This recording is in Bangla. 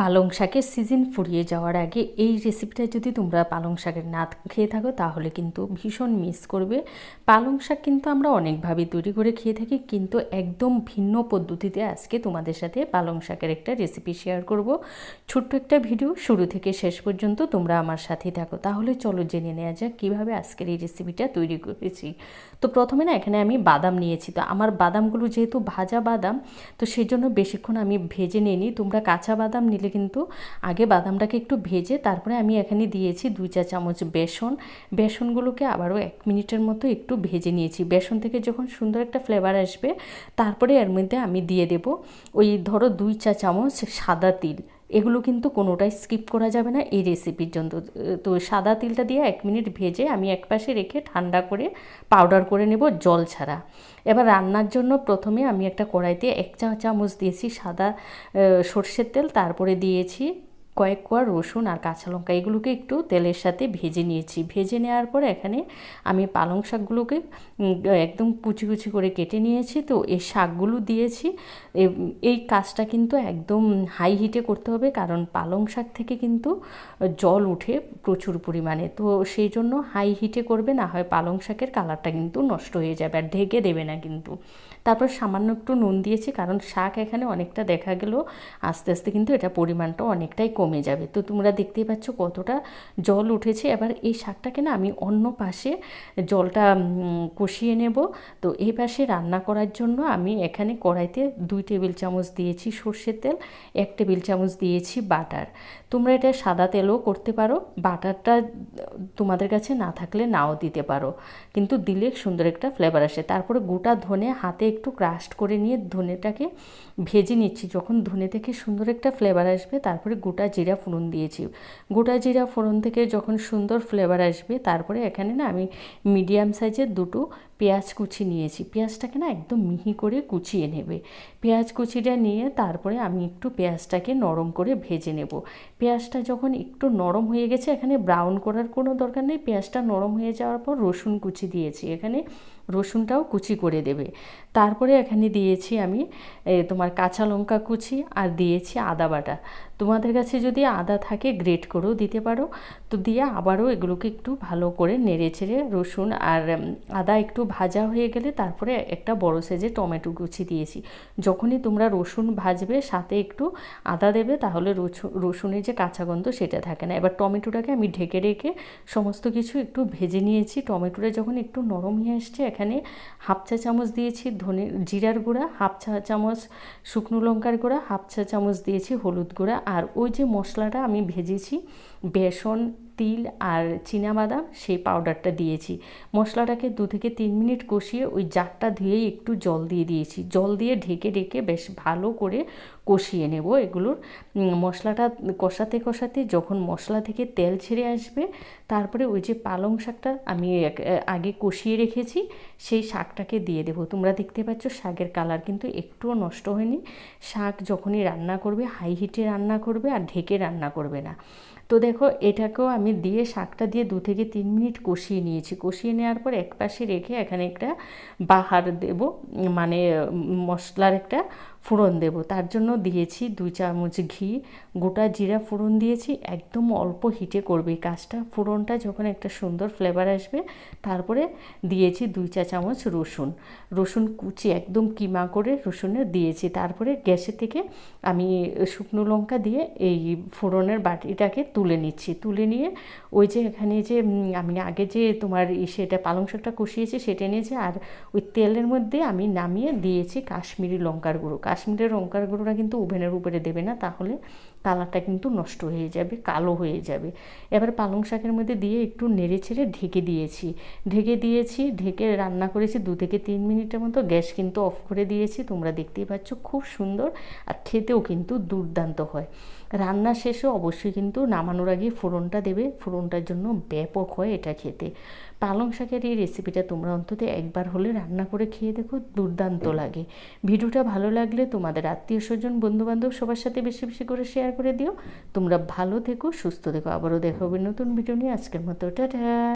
পালং শাকের সিজন ফুরিয়ে যাওয়ার আগে এই রেসিপিটা যদি তোমরা পালং শাকের না খেয়ে থাকো, তাহলে কিন্তু ভীষণ মিস করবে। পালং শাক কিন্তু আমরা অনেকভাবে তৈরি করে খেয়ে থাকি, কিন্তু একদম ভিন্ন পদ্ধতিতে আজকে তোমাদের সাথে পালং শাকের একটা রেসিপি শেয়ার করব। ছোট্ট একটা ভিডিও শুরু থেকে শেষ পর্যন্ত তোমরা আমার সাথে থাকো। তাহলে চলো জেনে নেওয়া যাক কীভাবে আজকের এই রেসিপিটা তৈরি করেছি। তো প্রথমে না, এখানে আমি বাদাম নিয়েছি। তো আমার বাদামগুলো যেহেতু ভাজা বাদাম, তো সেই জন্য বেশিক্ষণ আমি ভেজে নিইনি। তোমরা কাঁচা বাদাম নিলে কিন্তু আগে বাদামটাকে একটু ভেজে তারপরে আমি এখানে দিয়েছি দুই চা চামচ বেসন। বেসনগুলোকে আবারও এক মিনিটের মতো একটু ভেজে নিয়েছি। বেসন থেকে যখন সুন্দর একটা ফ্লেভার আসবে, তারপরে এর মধ্যে আমি দিয়ে দেব ওই ধরো দুই চা চামচ সাদা তিল। এগুলো কিন্তু কোনোটাই স্কিপ করা যাবে না এই রেসিপির জন্য। তো সাদা তিলটা দিয়ে এক মিনিট ভেজে আমি এক পাশে রেখে ঠান্ডা করে পাউডার করে নেব জল ছাড়া। এবার রান্নার জন্য প্রথমে আমি একটা কড়াইতে এক চা চামচ দিয়েছি সাদা সর্ষের তেল, তারপরে দিয়েছি কয়েক কোয়া রসুন আর কাঁচা লঙ্কা, এগুলোকে একটু তেলের সাথে ভেজে নিয়েছি। ভেজে নেওয়ার পর এখানে আমি পালং শাকগুলোকে একদম কুচি কুচি করে কেটে নিয়েছি। তো এই শাকগুলো দিয়েছি। এই কাজটা কিন্তু একদম হাই হিটে করতে হবে, কারণ পালং শাক থেকে কিন্তু জল উঠে প্রচুর পরিমাণে। তো সেই জন্য হাই হিটে করবে, না হয় পালং শাকের কালারটা কিন্তু নষ্ট হয়ে যাবে আর ঢেকে দেবে না কিন্তু। তারপর সামান্য একটু নুন দিয়েছি, কারণ শাক এখানে অনেকটা দেখা গেল, আস্তে আস্তে কিন্তু এটা পরিমাণটা অনেকটাই কমে যাবে। তো তোমরা দেখতেই পাচ্ছ কতটা জল উঠেছে। এবার এই শাকটাকে না আমি অন্য পাশে জলটা কষিয়ে নেব। তো এই পাশে রান্না করার জন্য আমি এখানে কড়াইতে দুই টেবিল চামচ দিয়েছি সর্ষের তেল, এক টেবিল চামচ দিয়েছি বাটার। তোমরা এটা সাদা তেলও করতে পারো, বাটারটা তোমাদের কাছে না থাকলে নাও দিতে পারো। কিন্তু দিলে সুন্দর একটা ফ্লেভার আসে। তারপরে গোটা ধনে হাতে একটু ক্রাস্ট করে নিয়ে ধনেটাকে ভেজে নিচ্ছি। যখন ধনে থেকে সুন্দর একটা ফ্লেভার আসবে, তারপরে গোটা জিরা ফোড়ন দিয়েছি। গোটা জিরা ফোড়ন থেকে যখন সুন্দর ফ্লেভার আসবে, তারপরে এখানে না আমি মিডিয়াম সাইজের দুটো পেঁয়াজ কুচি নিয়েছি। পেঁয়াজটাকে না একদম মিহি করে কুচিয়ে নেবে। পেঁয়াজ কুচিটা নিয়ে তারপরে আমি একটু পেঁয়াজটাকে নরম করে ভেজে নেব। পেঁয়াজটা যখন একটু নরম হয়ে গেছে, এখানে ব্রাউন করার কোনো দরকার নেই। পেঁয়াজটা নরম হয়ে যাওয়ার পর রসুন কুচি দিয়েছি। এখানে রসুনটাও কুচি করে দেবে। তারপরে এখানে দিয়েছি আমি তোমার কাঁচা লঙ্কা কুচি আর দিয়েছি আদা বাটা। তোমাদের কাছে যদি আদা থাকে গ্রেট করেও দিতে পারো। তো দিয়ে আবারও এগুলোকে একটু ভালো করে নেড়ে ছেড়ে রসুন আর আদা একটু ভাজা হয়ে গেলে তারপরে একটা বড় সাইজে টমেটো কুচি দিয়েছি। যখনই তোমরা রসুন ভাজবে, সাথে একটু আদা দেবে, তাহলে রসুনের যে কাঁচা গন্ধ সেটা থাকে না। এবার টমেটোটাকে আমি ঢেকে রেখে সমস্ত কিছু একটু ভেজে নিয়েছি। টমেটোটা যখন একটু নরম হয়ে আসছে, এখানে হাফ চা চামচ দিয়েছি ধনে, জিরার গুঁড়া, হাফ চা চামচ শুকনো লঙ্কার গুঁড়া, হাফ চা চামচ দিয়েছি হলুদ গুঁড়া। আর ওই যে মশলাটা আমি ভেজেছি, বেসন তিল আর বাদাম সেই পাউডারটা দিয়েছি। মশলাটাকে দু থেকে তিন মিনিট কষিয়ে ওই জারটা ধুয়েই একটু জল দিয়ে দিয়েছি। জল দিয়ে ঢেকে ঢেকে বেশ ভালো করে কষিয়ে নেব এগুলোর। মশলাটা কষাতে কষাতে যখন মশলা থেকে তেল ছেড়ে আসবে, তারপরে ওই যে পালং শাকটা আমি আগে কষিয়ে রেখেছি, সেই শাকটাকে দিয়ে দেবো। তোমরা দেখতে পাচ্ছ শাকের কালার কিন্তু একটুও নষ্ট হয়নি। শাক যখনই রান্না করবে হাই হিটে রান্না করবে আর ঢেকে রান্না করবে না। তো দেখো, এটাকেও আমি দিয়ে শাকটা দিয়ে দু থেকে তিন মিনিট কষিয়ে নিয়েছি। কষিয়ে নেওয়ার পর এক পাশে রেখে এখানে একটা বাহার দেব মানে মশলার একটা ফোড়ন দেব। তার জন্য দিয়েছি দুই চামচ ঘি, গোটা জিরা ফোড়ন দিয়েছি, একদম অল্প হিটে করবে। কাজটা, ফোড়নটা যখন একটা সুন্দর ফ্লেভার আসবে, তারপরে দিয়েছি দুই চা চামচ রসুন। রসুন কুচি, একদম কিমা করে রসুনে দিয়েছি। তারপরে গ্যাসে থেকে আমি শুকনো লঙ্কা দিয়ে এই ফোড়নের বাটিটাকে তুলে নিচ্ছি। তুলে নিয়ে ওই যে এখানে যে আমি আগে যে তোমার সেটা পালং শাকটা কষিয়েছি সেটা নিয়েছি আর ওই তেলের মধ্যে আমি নামিয়ে দিয়েছি কাশ্মীরি লঙ্কার গুঁড়ো। কাশ্মীরের লঙ্কার গুঁড়োটা কিন্তু ওভেনের উপরে দেবে না, তাহলে কালারটা কিন্তু নষ্ট হয়ে যাবে, কালো হয়ে যাবে। এবার পালং শাকের মধ্যে দিয়ে একটু নেড়ে ছেড়ে ঢেকে দিয়েছি। ঢেকে দিয়েছি, ঢেকে রান্না করেছি দু থেকে তিন মিনিটের মতো। গ্যাস কিন্তু অফ করে দিয়েছি, তোমরা দেখতেই পাচ্ছ খুব সুন্দর আর খেতেও কিন্তু দুর্দান্ত হয়। রান্না শেষে অবশ্যই কিন্তু নামানোর আগে ফোড়নটা দেবে। ফোড়নটার জন্য ব্যাপক হয় এটা খেতে। পালং শাকের এই রেসিপিটা তোমরা অন্তত একবার হলে রান্না করে খেয়ে দেখো দুর্দান্ত লাগে। ভিডিওটা ভালো লাগলে তোমাদের আত্মীয় স্বজন বন্ধুবান্ধব সবার সাথে বেশি বেশি করে শেয়ার করে দিও। তোমরা ভালো থেকো সুস্থ থেকো। আবারও দেখাবে নতুন ভিডিও নিয়ে। আজকের মতো টাটা!